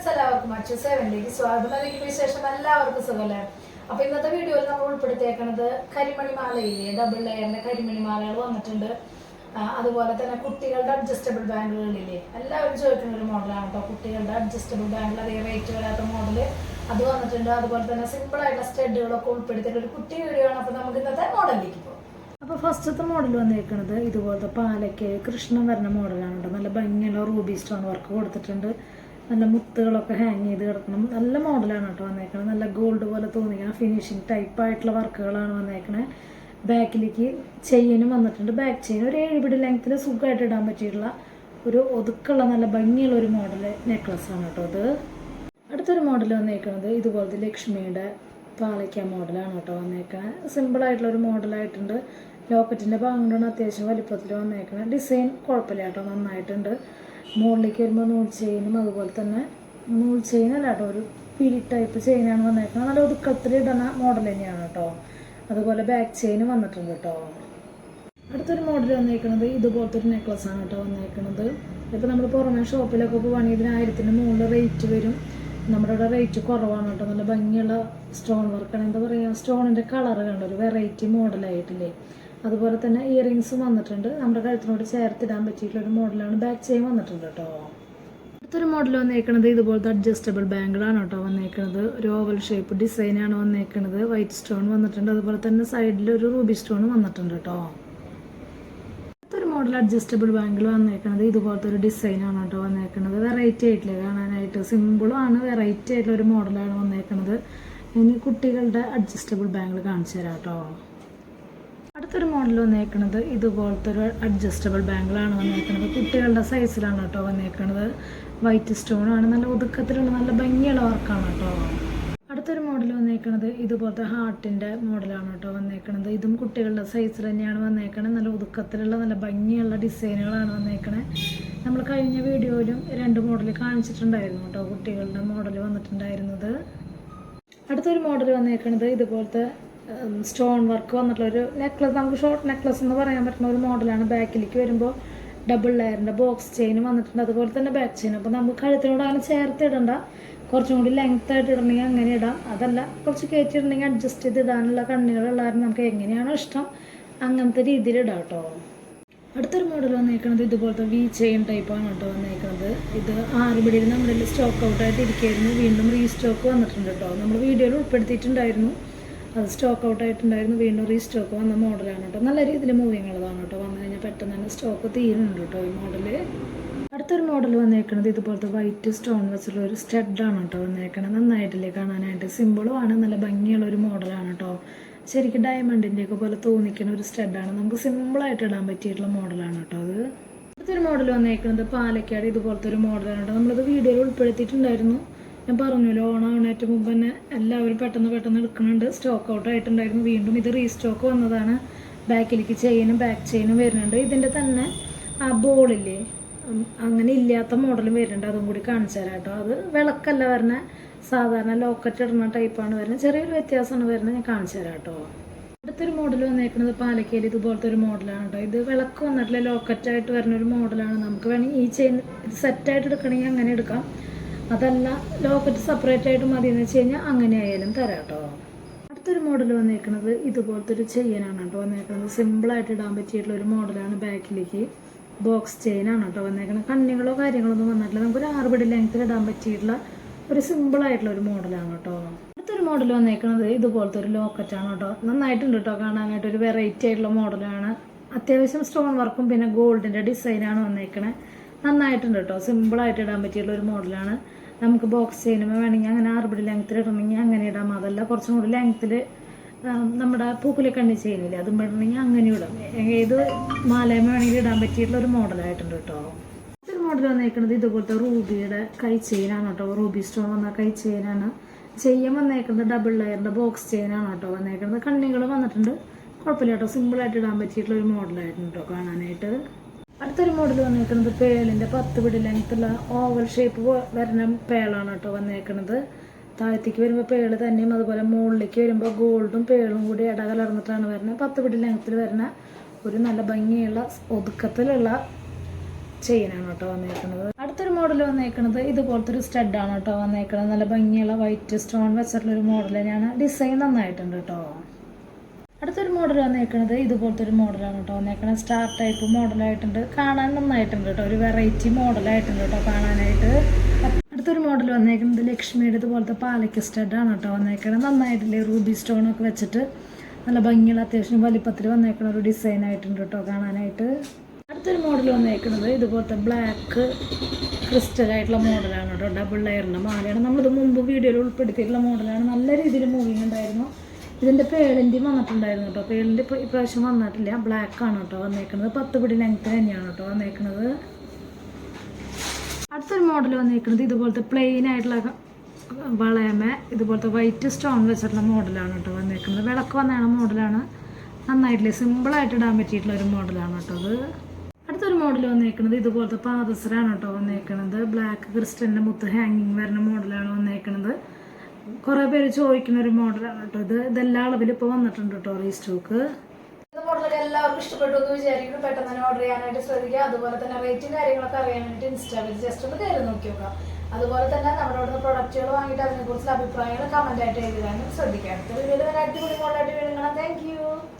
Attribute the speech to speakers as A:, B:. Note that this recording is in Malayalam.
A: ഫ്രണ്ട്സ് എല്ലാവർക്കും അച്ഛൻ സേവനിലേക്ക് സ്വാഗതം. അല്ലെങ്കിൽ വിശേഷം എല്ലാവർക്കും സുഖമല്ലേ? അപ്പൊ ഇന്നത്തെ വീഡിയോയിൽ നമ്മൾ ഉൾപ്പെടുത്തിയേക്കുന്നത് കരിമണി മാലയില്ലേ ഡബിൾ ലെയറിന്റെ കരിമണി മാലകൾ വന്നിട്ടുണ്ട് അതുപോലെ തന്നെ കുട്ടികളുടെ അഡ്ജസ്റ്റബിൾ ബാങ്കുകളില്ലേ എല്ലാവരും ചോദിക്കുന്ന ഒരു മോഡലാണ് കേട്ടോ കുട്ടികളുടെ അഡ്ജസ്റ്റബിൾ ബാങ്കിൽ അതേ റേറ്റ് വരാത്ത മോഡൽ അത് വന്നിട്ടുണ്ട്. അതുപോലെ തന്നെ സിമ്പിൾ ആയിട്ടുള്ള സ്റ്റഡുകളൊക്കെ ഉൾപ്പെടുത്തിയിട്ട് ഒരു കുട്ടി വീഡിയോ ആണ്. അപ്പൊ നമുക്ക് ഇന്നത്തെ മോഡലിലേക്ക് പോകും അപ്പോൾ ഫസ്റ്റത്തെ മോഡൽ വന്നിരിക്കുന്നത് ഇതുപോലത്തെ പാലയ്ക്ക് കൃഷ്ണൻ വരുന്ന മോഡലാണ് കേട്ടോ നല്ല ഭംഗിയുള്ള റൂബി സ്റ്റോൺ വർക്ക് കൊടുത്തിട്ടുണ്ട്. നല്ല മുത്തുകളൊക്കെ ഹാങ് ചെയ്ത് കിടക്കണം. നല്ല മോഡലാണ് കേട്ടോ വന്നേക്കണത്. നല്ല ഗോൾഡ് പോലെ തോന്നിക്കണം ഫിനിഷിങ് ടൈപ്പ് ആയിട്ടുള്ള വർക്കുകളാണ് വന്നേക്കണേ. ബാക്കിലേക്ക് ചെയിനും വന്നിട്ടുണ്ട്. ബാക്ക് ചെയിൻ ഒരു ഏഴുപിടി ലെങ്ത്തിൽ സുഖമായിട്ട് ഇടാൻ പറ്റിയിട്ടുള്ള ഒരു ഒതുക്കുള്ള നല്ല ഭംഗിയുള്ള ഒരു മോഡൽ നെക്ലസ് ആണ് കേട്ടോ അത് അടുത്തൊരു മോഡൽ വന്നേക്കുന്നത് ഇതുപോലത്തെ ലക്ഷ്മിയുടെ പാലയ്ക്ക മോഡലാണ് കേട്ടോ വന്നേക്കണത് സിമ്പിളായിട്ടുള്ള ഒരു മോഡലായിട്ടുണ്ട് ലോക്കറ്റിന്റെ ഭാഗം കൊണ്ടാണ് അത്യാവശ്യം വലിപ്പത്തിൽ വന്നേക്കണത് ഡിസൈൻ കുഴപ്പമില്ല കേട്ടോ നന്നായിട്ടുണ്ട്. മുകളിലേക്ക് വരുമ്പോൾ നൂൽ ചെയിനും അതുപോലെ തന്നെ നൂൽ ചെയിൻ അല്ല കേട്ടോ ഒരു പിരി ടൈപ്പ് ചെയിനാണ് വന്നേക്കുന്നത്. നല്ല ഒതുക്കത്തിൽ ഇടുന്ന മോഡൽ തന്നെയാണ് കേട്ടോ. അതുപോലെ ബാക്ക് ചെയിനും വന്നിട്ടുണ്ട് കേട്ടോ. അടുത്തൊരു മോഡൽ വന്നേക്കുന്നത് ഇതുപോലത്തെ ഒരു നെക്ലസ് ആണ് കേട്ടോ വന്നേക്കുന്നത് ഇപ്പോൾ നമ്മൾ പുറമേ ഷോപ്പിലൊക്കെ പോവുകയാണെങ്കിൽ ഇതിന് ആയിരത്തിന് മുകളിൽ റേറ്റ് വരും. നമ്മുടെ ഇവിടെ റേറ്റ് കുറവാണ് കേട്ടോ. നല്ല ഭംഗിയുള്ള സ്റ്റോൺ വർക്കാണ് എന്താ പറയുക സ്റ്റോണിന്റെ കളർ കണ്ടോ? ഒരു വെറൈറ്റി മോഡലായിട്ടില്ലേ അതുപോലെ തന്നെ ഇയറിങ്സും വന്നിട്ടുണ്ട്. നമ്മുടെ കഴുത്തിനോട് ചേർത്തിടാൻ പറ്റിയിട്ടുള്ള ഒരു മോഡലാണ് ബാക്ക് ചെയിൻ വന്നിട്ടുണ്ട് കേട്ടോ. അടുത്തൊരു മോഡൽ വന്നേക്കുന്നത് ഇതുപോലത്തെ അഡ്ജസ്റ്റബിൾ ബാങ്കിളാണ് കേട്ടോ വന്നേക്കുന്നത് ഒരു ഓവൽ ഷേപ്പ് ഡിസൈനാണ് വന്നേക്കുന്നത് വൈറ്റ് സ്റ്റോൺ വന്നിട്ടുണ്ട്. അതുപോലെ തന്നെ സൈഡിൽ ഒരു റൂബി സ്റ്റോൺ വന്നിട്ടുണ്ട് കേട്ടോ. അടുത്തൊരു മോഡൽ അഡ്ജസ്റ്റബിൾ ബാങ്കിൾ വന്നേക്കുന്നത് ഇതുപോലത്തെ ഒരു ഡിസൈനാണ് കേട്ടോ വന്നേക്കുന്നത് വെറൈറ്റി ആയിട്ടില്ല കാണാനായിട്ട്. സിമ്പിളും ആണ് വെറൈറ്റി ആയിട്ടുള്ള ഒരു മോഡലാണ് വന്നേക്കുന്നത് ഇനി കുട്ടികളുടെ അഡ്ജസ്റ്റബിൾ ബാങ്കിൾ കാണിച്ചു തരാം കേട്ടോ. അടുത്തൊരു മോഡൽ വന്നേക്കുന്നത് ഇതുപോലത്തെ ഒരു അഡ്ജസ്റ്റബിൾ ബാങ്കിളാണ് വന്നേക്കുന്നത് കുട്ടികളുടെ സൈസിലാണ് കേട്ടോ വന്നേക്കുന്നത് വൈറ്റ് സ്റ്റോണാണ് നല്ല ഒതുക്കത്തിലുള്ള നല്ല ഭംഗിയുള്ള വർക്കാണ് കേട്ടോ. അടുത്തൊരു മോഡൽ വന്നേക്കുന്നത് ഇതുപോലത്തെ ഹാർട്ടിന്റെ മോഡലാണ് കേട്ടോ വന്നേക്കുന്നത് ഇതും കുട്ടികളുടെ സൈസിൽ തന്നെയാണ് വന്നേക്കണത്. നല്ല ഒതുക്കത്തിലുള്ള നല്ല ഭംഗിയുള്ള ഡിസൈനുകളാണ് വന്നേക്കണത് നമ്മൾ കഴിഞ്ഞ വീഡിയോയിലും രണ്ട് മോഡൽ കാണിച്ചിട്ടുണ്ടായിരുന്നു കേട്ടോ കുട്ടികളുടെ മോഡൽ വന്നിട്ടുണ്ടായിരുന്നത്. അടുത്തൊരു മോഡൽ വന്നേക്കുന്നത് ഇതുപോലത്തെ സ്റ്റോൺ വർക്ക് വന്നിട്ടുള്ളൊരു നെക്ലസ് നമുക്ക് ഷോർട്ട് നെക്ലസ് എന്ന് പറയാൻ പറ്റുന്ന ഒരു മോഡലാണ് ബാക്കിലേക്ക് വരുമ്പോൾ ഡബിൾ ലെയറിന്റെ ബോക്സ് ചെയിൻ വന്നിട്ടുണ്ട്. അതുപോലെ തന്നെ ബാക്ക് ചെയിൻ അപ്പോൾ നമുക്ക് കഴുത്തിനോട് അങ്ങനെ ചേർത്ത് ഇടണ്ട. കുറച്ചും കൂടി ലെങ്ത് ആയിട്ട് ഇടണമെങ്കിൽ അങ്ങനെ ഇടാം. അതല്ല കുറച്ച് കയറ്റിയിട്ടുണ്ടെങ്കിൽ അഡ്ജസ്റ്റ് ചെയ്ത് ഇടാനുള്ള കണ്ണികളുള്ള നമുക്ക് എങ്ങനെയാണോ ഇഷ്ടം അങ്ങനത്തെ രീതിയിൽ ഇടാം കേട്ടോ. അടുത്തൊരു മോഡൽ വന്നേക്കുന്നത് ഇതുപോലത്തെ വി ചെയിൻ ടൈപ്പാണ് കേട്ടോ വന്നേക്കുന്നത് ഇത് ആറുപടിയിൽ നമ്മുടെ സ്റ്റോക്ക് ഔട്ടായിട്ട് ഇരിക്കുകയായിരുന്നു വീണ്ടും റീസ്റ്റോക്ക് വന്നിട്ടുണ്ട് കേട്ടോ. നമ്മൾ വീഡിയോയിൽ ഉൾപ്പെടുത്തിയിട്ടുണ്ടായിരുന്നു. അത് സ്റ്റോക്ക് ഔട്ട് ആയിട്ടുണ്ടായിരുന്നു. വീണ്ടും റീസ്റ്റോക്ക് വന്ന മോഡലാണ് കേട്ടോ. നല്ല രീതിയിൽ മൂവിങ് ഉള്ളതാണ് കേട്ടോ. വന്നു കഴിഞ്ഞാൽ പെട്ടെന്ന് തന്നെ സ്റ്റോക്ക് തീരുന്നുണ്ട് കേട്ടോ ഈ മോഡൽ അടുത്തൊരു മോഡൽ വന്നേക്കുന്നത് ഇതുപോലത്തെ വൈറ്റ് സ്റ്റോൺ വെച്ചുള്ള ഒരു സ്റ്റഡാണ് കേട്ടോ വന്നേക്കണത്. നന്നായിട്ടില്ലേ കാണാനായിട്ട്. സിമ്പിളും ആണ്. നല്ല ഭംഗിയുള്ള ഒരു മോഡലാണ് കേട്ടോ. ശരിക്കും ഡയമണ്ടിന്റെ ഒക്കെ പോലെ തോന്നിക്കുന്ന ഒരു സ്റ്റഡാണ് നമുക്ക് സിമ്പിളായിട്ട് ഇടാൻ പറ്റിയിട്ടുള്ള മോഡലാണ് കേട്ടോ അത്. അടുത്തൊരു മോഡൽ വന്നേക്കുന്നത് പാലക്കാട് ഇതുപോലത്തെ ഒരു മോഡലാണ് കേട്ടോ. നമ്മളിത് വീഡിയോയിൽ ഉൾപ്പെടുത്തിയിട്ടുണ്ടായിരുന്നു. ഞാൻ പറഞ്ഞല്ലോ ഓണാവണേറ്റ് മുമ്പ് തന്നെ എല്ലാവരും പെട്ടെന്ന് പെട്ടെന്ന് എടുക്കുന്നുണ്ട്. സ്റ്റോക്ക് ഔട്ട് ആയിട്ടുണ്ടായിരുന്നു. വീണ്ടും ഇത് റീസ്റ്റോക്ക് വന്നതാണ്. ബാക്കിലേക്ക് ചെയിനും ബാക്ക് ചെയിനും വരുന്നുണ്ട്. ഇതിന്റെ തന്നെ ആ ബോളില്ലേ അങ്ങനെ ഇല്ലാത്ത മോഡലും വരുന്നുണ്ട്. അതും കൂടി കാണിച്ചു തരാം കേട്ടോ. അത് വിളക്കല്ല വരുന്ന. സാധാരണ ലോക്കറ്റ് ഇടുന്ന ടൈപ്പാണ് വരുന്നത് ചെറിയൊരു വ്യത്യാസമാണ് വരുന്നത് ഞാൻ കാണിച്ചു തരാം കേട്ടോ. അടുത്തൊരു മോഡൽ വന്നേക്കുന്നത് പാലക്കയിൽ ഇതുപോലത്തെ ഒരു മോഡലാണ് കേട്ടോ. ഇത് വിളക്ക് വന്നിട്ടില്ല? ലോക്കറ്റായിട്ട് വരുന്ന ഒരു മോഡലാണ് നമുക്ക് വേണമെങ്കിൽ ഈ ചെയിൻ ഇത് സെറ്റായിട്ട് എടുക്കണമെങ്കിൽ അങ്ങനെ എടുക്കാം. അതല്ല ലോക്കറ്റ് സെപ്പറേറ്റ് ആയിട്ട് എന്ന് വെച്ച് കഴിഞ്ഞാൽ അങ്ങനെ ആയാലും തരാം കേട്ടോ അടുത്തൊരു മോഡൽ വന്നേക്കുന്നത് ഇതുപോലത്തെ ഒരു ചെയിനാണ് കേട്ടോ വന്നേക്കുന്നത് സിമ്പിളായിട്ട് ഇടാൻ പറ്റിയിട്ടുള്ള ഒരു മോഡലാണ് ബാക്കിലേക്ക്. ബോക്സ് ചെയിനാണ് കേട്ടോ വന്നേക്കുന്നത് കണ്ണികളോ കാര്യങ്ങളോ ഒന്നും വന്നിട്ടില്ല. നമുക്കൊരു ആറുപടി ലെങ്ത്തിൽ ഇടാൻ പറ്റിയിട്ടുള്ള ഒരു സിമ്പിളായിട്ടുള്ള ഒരു മോഡലാണ് കേട്ടോ. അടുത്തൊരു മോഡൽ വന്നേക്കുന്നത് ഇതുപോലത്തെ ഒരു ലോക്കറ്റാണ് കേട്ടോ. നന്നായിട്ടുണ്ട് കേട്ടോ കാണാനായിട്ട്. ഒരു വെറൈറ്റി ആയിട്ടുള്ള മോഡലാണ് അത്യാവശ്യം സ്റ്റോൺ വർക്കും പിന്നെ ഗോൾഡിന്റെ ഡിസൈനാണ് വന്നേക്കണേ. നന്നായിട്ടുണ്ട് കേട്ടോ. സിമ്പിളായിട്ട് ഇടാൻ പറ്റിയിട്ടുള്ള ഒരു മോഡലാണ് നമുക്ക് ബോക്സ് ചെയ്യുമ്പോൾ വേണമെങ്കിൽ അങ്ങനെ ആറുപടി ലെങ്ത്തിൽ ഇടണമെങ്കിൽ അങ്ങനെ ഇടാം. അതല്ല കുറച്ചും കൂടി ലെങ്ത്തിൽ നമ്മുടെ പൂക്കുലി കണ്ണി ചെയ്യുന്നില്ല? അതും വേണമെങ്കിൽ അങ്ങനെ ഇടാം. ഏത് മാലയമ വേണമെങ്കിൽ ഇടാൻ പറ്റിയിട്ടുള്ള ഒരു മോഡലായിട്ടുണ്ട് കേട്ടോ ഒരു മോഡൽ വന്നേക്കുന്നത് ഇതുപോലത്തെ റൂബിയുടെ കൈ ചെയിനാണ് കേട്ടോ റൂബി സ്റ്റോൺ വന്ന കൈ ചെയിനാണ് ചെയ്യാൻ വന്നേക്കുന്നത് ഡബിൾ ലെയറിന്റെ ബോക്സ് ചെയിനാണ് കേട്ടോ വന്നേക്കുന്നത് കണ്ണികൾ വന്നിട്ടുണ്ട്. കുഴപ്പമില്ല കേട്ടോ സിമ്പിളായിട്ട് ഇടാൻ പറ്റിയിട്ടുള്ള ഒരു മോഡലായിട്ടുണ്ട് കേട്ടോ കാണാനായിട്ട്. അടുത്തൊരു മോഡൽ വന്നേക്കുന്നത് പേളിന്റെ പത്ത് പിടി ലെങ്ത്തുള്ള ഓവൽ ഷേപ്പ് വരുന്ന പേളാണ് കേട്ടോ വന്നേക്കുന്നത് താഴത്തേക്ക് വരുമ്പോൾ പേൾ തന്നെയും അതുപോലെ മുകളിലേക്ക് വരുമ്പോൾ ഗോൾഡും പേളും കൂടി ഇടകലർന്നിട്ടാണ് വരുന്നത്. പത്ത് പിടി ലെങ്ത്തിൽ വരുന്ന ഒരു നല്ല ഭംഗിയുള്ള ഒതുക്കത്തിലുള്ള ചെയിനാണ് കേട്ടോ വന്നേക്കുന്നത് അടുത്തൊരു മോഡൽ വന്നേക്കുന്നത് ഇതുപോലത്തെ ഒരു സ്റ്റഡാണ് കേട്ടോ വന്നേക്കുന്നത് നല്ല ഭംഗിയുള്ള വൈറ്റ് സ്റ്റോൺ വെച്ചിട്ടുള്ള ഒരു മോഡൽ ഞാൻ ഡിസൈൻ നന്നായിട്ടുണ്ട് കേട്ടോ. അടുത്തൊരു മോഡൽ വന്നേക്കുന്നത് ഇതുപോലത്തെ ഒരു മോഡലാണ് കേട്ടോ വന്നേക്കുന്നത് സ്റ്റാർ ടൈപ്പ് മോഡലായിട്ടുണ്ട് കാണാൻ നന്നായിട്ടുണ്ട് കേട്ടോ ഒരു വെറൈറ്റി മോഡലായിട്ടുണ്ട് കേട്ടോ കാണാനായിട്ട്. അടുത്തൊരു മോഡൽ വന്നേക്കുന്നത് ലക്ഷ്മിയുടെ ഇതുപോലത്തെ പാലക്ക് സ്റ്റഡാണ് കേട്ടോ വന്നേക്കുന്നത് നന്നായിട്ടില്ലേ റൂബി സ്റ്റോണൊക്കെ വെച്ചിട്ട്. നല്ല ഭംഗിയുള്ള അത്യാവശ്യം വലിപ്പത്തിൽ വന്നേക്കുന്ന ഒരു ഡിസൈൻ ആയിട്ടുണ്ട് കേട്ടോ കാണാനായിട്ട്. അടുത്തൊരു മോഡൽ വന്നേക്കുന്നത് ഇതുപോലത്തെ ബ്ലാക്ക് ക്രിസ്റ്റൽ ആയിട്ടുള്ള മോഡലാണ് കേട്ടോ ഡബിൾ ലെയറിന്റെ മാലയാണ്. നമ്മളിത് മുമ്പ് വീഡിയോയിൽ ഉൾപ്പെടുത്തിയിട്ടുള്ള മോഡലാണ് നല്ല രീതിയിൽ മൂവിങ് ഉണ്ടായിരുന്നു. ഇതിന്റെ പേളിന്റെയും വന്നിട്ടുണ്ടായിരുന്നു കേട്ടോ. പേളിന്റെ ഇപ്രാവശ്യം വന്നിട്ടില്ല. ബ്ലാക്ക് ആണ് കേട്ടോ വന്നേക്കുന്നത് പത്ത് പിടി ലെങ്ത്ത് തന്നെയാണ് കേട്ടോ വന്നേക്കുന്നത് അടുത്തൊരു മോഡൽ വന്നേക്കുന്നത് ഇതുപോലത്തെ പ്ലെയിൻ ആയിട്ടുള്ള വളയമ ഇതുപോലത്തെ വൈറ്റ് സ്റ്റോൺ വെച്ചിട്ടുള്ള മോഡലാണ് കേട്ടോ വന്നേക്കുന്നത് വിളക്ക് വന്ന മോഡലാണ് നന്നായിട്ടില്ലേ? സിമ്പിളായിട്ട് ഇടാൻ പറ്റിയിട്ടുള്ള ഒരു മോഡലാണ് കേട്ടോ അത്. അടുത്തൊരു മോഡൽ വന്നേക്കുന്നത് ഇതുപോലത്തെ പാദസരാണ് കേട്ടോ വന്നേക്കുന്നത് ബ്ലാക്ക് ക്രിസ്റ്റലിന്റെ മുത്ത് ഹാങ്ങിങ് വരുന്ന മോഡലാണ് വന്നേക്കുന്നത് കുറേ പേര് ചോദിക്കുന്ന ഒരു മോഡലാണ് കേട്ടോ ഇത്. ഇതെല്ലാ അളവിലും ഇപ്പോൾ വന്നിട്ടുണ്ട് കേട്ടോ റീസ്റ്റോക്ക്. മോഡലൊക്കെ എല്ലാവർക്കും ഇഷ്ടപ്പെട്ടു എന്ന് വിചാരിക്കുന്നു. പെട്ടെന്ന് തന്നെ ഓർഡർ ചെയ്യാനായിട്ട് ശ്രദ്ധിക്കുക അതുപോലെ തന്നെ റേറ്റും കാര്യങ്ങളൊക്കെ അറിയാൻ വേണ്ടിയിട്ട് ഇൻസ്റ്റാഗ്രാമിൽ ജസ്റ്റ് ഒന്ന് കയറി നോക്കി നോക്കാം. അതുപോലെ തന്നെ നമ്മുടെ അവിടുന്ന് പ്രൊഡക്റ്റുകൾ വാങ്ങിയിട്ട് അതിനെക്കുറിച്ചുള്ള അഭിപ്രായങ്ങൾ കമന്റ് ആയിട്ട് എഴുതാനും ശ്രദ്ധിക്കാം. അടുത്ത വീഡിയോയിൽ അടിപൊളി മോഡലായിട്ട് വീണ്ടും കാണാം. താങ്ക്